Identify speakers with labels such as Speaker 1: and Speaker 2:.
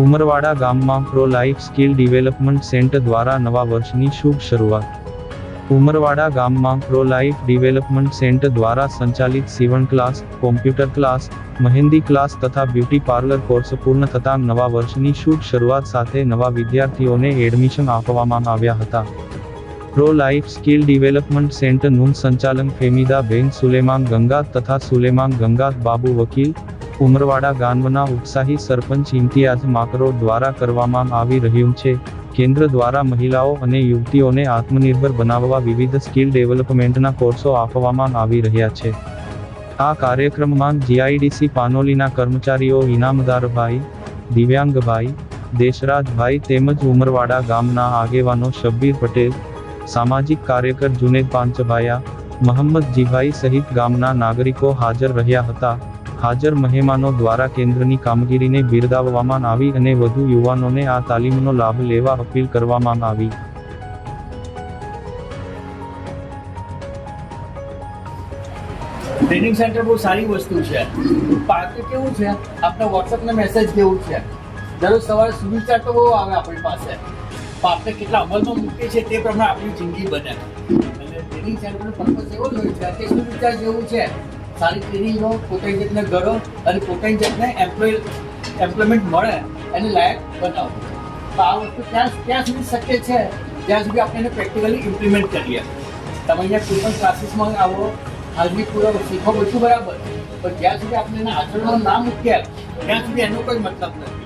Speaker 1: ઉમરવાડા ગામમાં pro life skill development centre દ્વારા નવા વર્ષની શુભ શરૂઆત. ઉમરવાડા ગામમાં પ્રો લાઇફ ડિવેલપમેન્ટ સેન્ટર દ્વારા સંચાલિત સીવણ class, computer class, mehndi class તથા બ્યુટી પાર્લર કોર્સ પૂર્ણ થતાં નવા વર્ષની શુભ શરૂઆત સાથે નવા વિદ્યાર્થીઓને એડમિશન આપવામાં આવ્યા હતા. પ્રો લાઇફ સ્કિલ ડિવેલપમેન્ટ સેન્ટરનું સંચાલન ફેમિદા બેન સુલેમાન ગંગા તથા સુલેમાન ગંગા બાબુ વકીલ ઉમરવાડા ગામના ઉત્સાહી સરપંચ ઇમ્તિયાઝ માકરો દ્વારા કરવામાં આવી રહ્યું છે. કેન્દ્ર દ્વારા મહિલાઓ અને યુવતીઓને આત્મનિર્ભર બનાવવા વિવિધ સ્કિલ ડેવલપમેન્ટના કોર્સો આપવામાં આવી રહ્યા છે. આ કાર્યક્રમમાં જીઆઈડીસી પાનોલીના કર્મચારીઓ ઇનામદારભાઈ, દિવ્યાંગભાઈ, દેશરાજભાઈ તેમજ ઉમરવાડા ગામના આગેવાનો શબ્બીર પટેલ, સામાજિક કાર્યકર જુનેદ પાંચભાયા મહમ્મદજીભાઈ સહિત ગામના નાગરિકો હાજર રહ્યા હતા. હાજર મહેમાનો દ્વારા કેન્દ્રની કામગીરીને બિરદાવવામાં આવી અને વધુ યુવાનોને આ તાલીમનો લાભ લેવા અપીલ કરવામાં આવી.
Speaker 2: ટ્રેનિંગ સેન્ટર બહુ સારી વસ્તુ છે. પાર્કે કેવું છે? આપણે વોટ્સઅપને મેસેજ કેવું છે. દરરોજ સવારે સુવિચાર તો બહુ આવે આપણી પાસે. પણ કેટલા અમલમાં મૂકીએ છીએ તે પ્રમાણે આપણી જિંદગી બને. એટલે ટ્રેનિંગ સેન્ટરનો પર્પઝ એવો જ હોય છે, કે સુવિચાર જેવું છે. સારી ટ્રેનિંગ લો, પોતાની જાતને ઘડો અને પોતાની જાતને એમ્પ્લોય એમ્પ્લોયમેન્ટ મળે એને લાયક બનાવો. તો આ વસ્તુ ત્યાં ત્યાં સુધી શક્ય છે, જ્યાં સુધી આપણે એને પ્રેક્ટિકલી ઇમ્પ્લિમેન્ટ કરીએ. તમે અહીંયા કોઈ પણ ક્લાસીસમાં આવો હાજરી પૂરો શીખો બધું બરાબર, પણ જ્યાં સુધી આપણે એના આચરણમાં ના મૂક્યા ત્યાં સુધી એનો કોઈ મતલબ નથી.